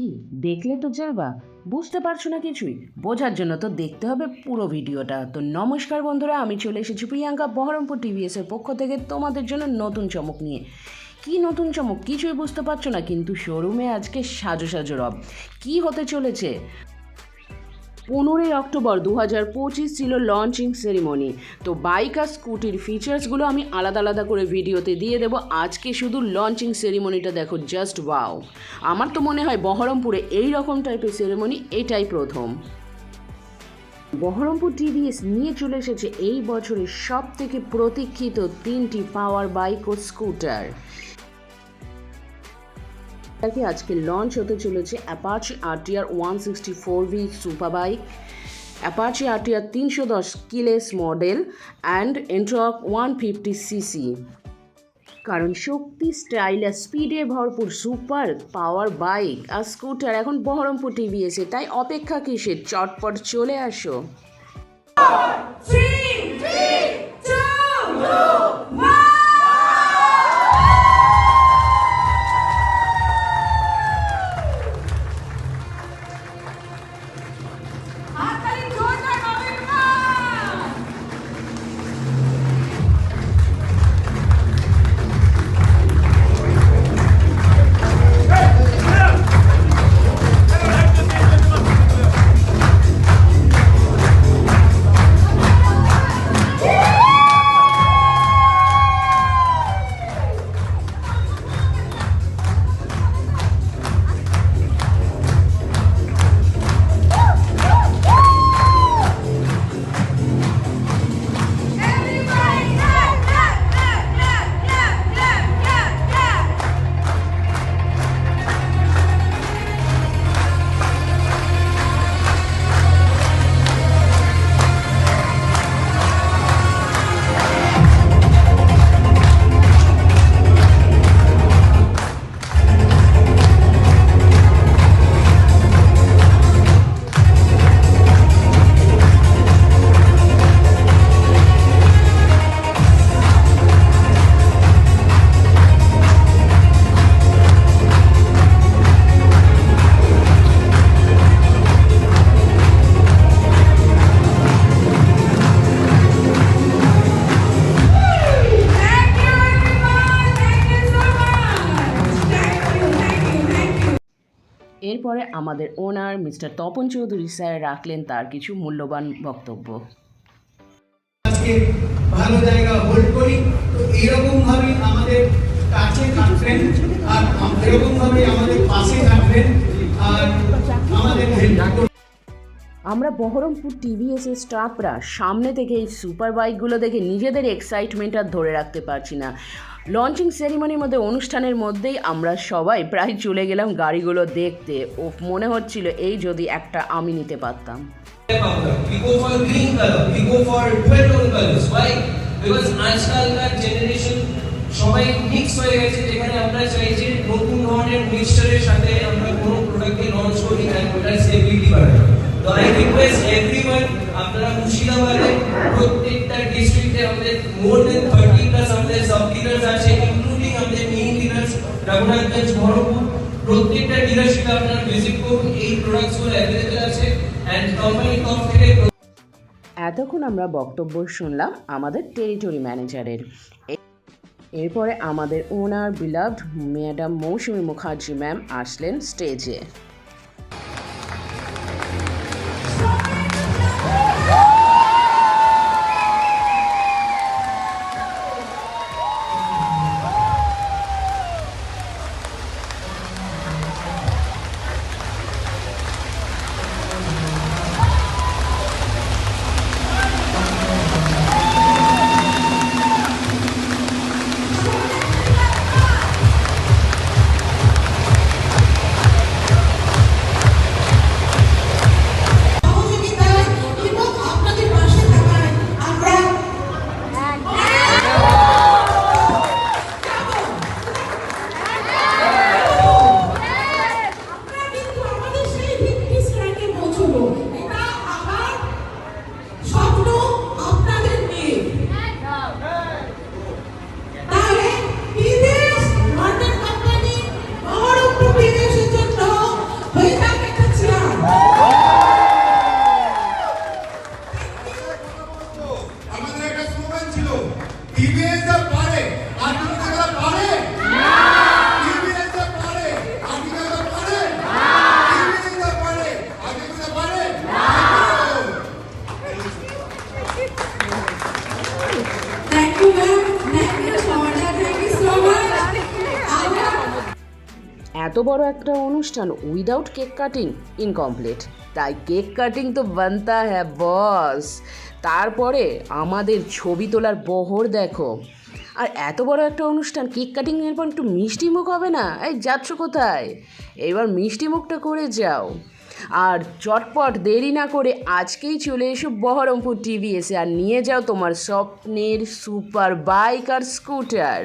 কি? দেখলে তো যাবা বুঝতে পারছ না কিছুই। বোঝার জন্য তো দেখতে হবে পুরো ভিডিওটা। তো নমস্কার বন্ধুরা, আমি চলে এসেছি প্রিয়াঙ্কা বহরমপুর টিভিএস এর পক্ষ থেকে তোমাদের জন্য নতুন চমক নিয়ে। কি নতুন চমক? কিছুই বুঝতে পারছ না, কিন্তু শোরুমে আজকে সাজো সাজো রব। কি হতে চলেছে? পনেরোই অক্টোবর দু হাজার পঁচিশ ছিল লঞ্চিং সেরিমনি তো বাইক আর স্কুটির ফিচার্সগুলো আমি আলাদা আলাদা করে ভিডিওতে দিয়ে দেবো। আজকে শুধু লঞ্চিং সেরিমনিটা দেখো জাস্ট ওয়াও আমার তো মনে হয় বহরমপুরে এই রকম টাইপের সেরিমনি এটাই প্রথম। বহরমপুর টিভিএস নিয়ে চলে এসেছে এই বছরের সব থেকে প্রতীক্ষিত তিনটি পাওয়ার বাইক ও স্কুটার তাকে আজকে লঞ্চ হতে চলেছে Apache RTR one sixty four V super bike Apache RTR তিনশো দশ keyless model and Ntorq one fifty CC কারণ শক্তি স্টাইল আর স্পিডে ভরপুর সুপার পাওয়ার বাইক আর স্কুটার এখন বহরমপুর টিভি এসে তাই অপেক্ষা কিসের? চটপট চলে আসো। Three, এরপরে আমাদের ওনার মিস্টার তপন চৌধুরী স্যার রাখলেন তার কিছু মূল্যবান বক্তব্য। আজকে ভালো জায়গা হোল্ড করি। তো আমাদের কাছে থাকবেন আর আমাদের পাশে থাকবেন আর আমাদের হেল্প আমরা বহরমপুর টিভিএস এর স্টাফরা সামনে থেকে এই সুপার বাইকগুলো দেখে নিজেদের এক্সাইটমেন্ট আর ধরে রাখতে পারছি না। লঞ্চিং সেরিমনির মধ্যে, অনুষ্ঠানের মধ্যেই আমরা সবাই প্রায় চলে গেলাম গাড়িগুলো দেখতে। ও মনে হচ্ছিল এই যদি একটা আমি নিতে পারতাম। সবাই মিক্স হয়ে গেছে, যেখানে আমরা চাই যে নতুন ধরনের মিক্সচারের সাথে আমরা কোনো প্রোডাক্টকে লঞ্চ করি অ্যান্ড ওটার বাড়াই তো আই রিকোয়েস্ট আপনারা মুর্শিদাবাদে প্রত্যেকটা ডিস্ট্রিক্টে আমাদের মোর দেন থার্টি প্লাস আমাদের সাব ডিলার্স আছে ইনক্লুডিং আমাদের মেইন ডিলার্স রঘুনাথগঞ্জ, বহরমপুর। প্রত্যেকটা ডিলারশিপে আপনারা ভিজিট করুন, এই প্রোডাক্টসগুলো অ্যাভেলেবেল আছে। অ্যান্ড কোম্পানির তরফ থেকে এতক্ষণ আমরা বক্তব্য শুনলাম আমাদের টেরিটরি ম্যানেজারের এরপরে আমাদের ওনার beloved madam Moushumi Mukherjee ma'am আসলেন স্টেজে ডিবের পারে বড় একটা অনুষ্ঠান উইদাউট কেক কাটিং ইনকমপ্লিট তাই কেক কাটিং তো বানতা হ্যাঁ বস তারপরে আমাদের ছবি তোলার বহর দেখো। আর এত বড় একটা অনুষ্ঠান কেক কাটিং এর পর একটু মিষ্টি মুখ হবে না? এই যাচ্ছ কোথায়? এবার মিষ্টি মুখটা করে যাও। আর চটপট দেরি না করে আজকেই চলে এসো বহরমপুর টিভিএসে আর নিয়ে যাও তোমার স্বপ্নের সুপার বাইক আর স্কুটার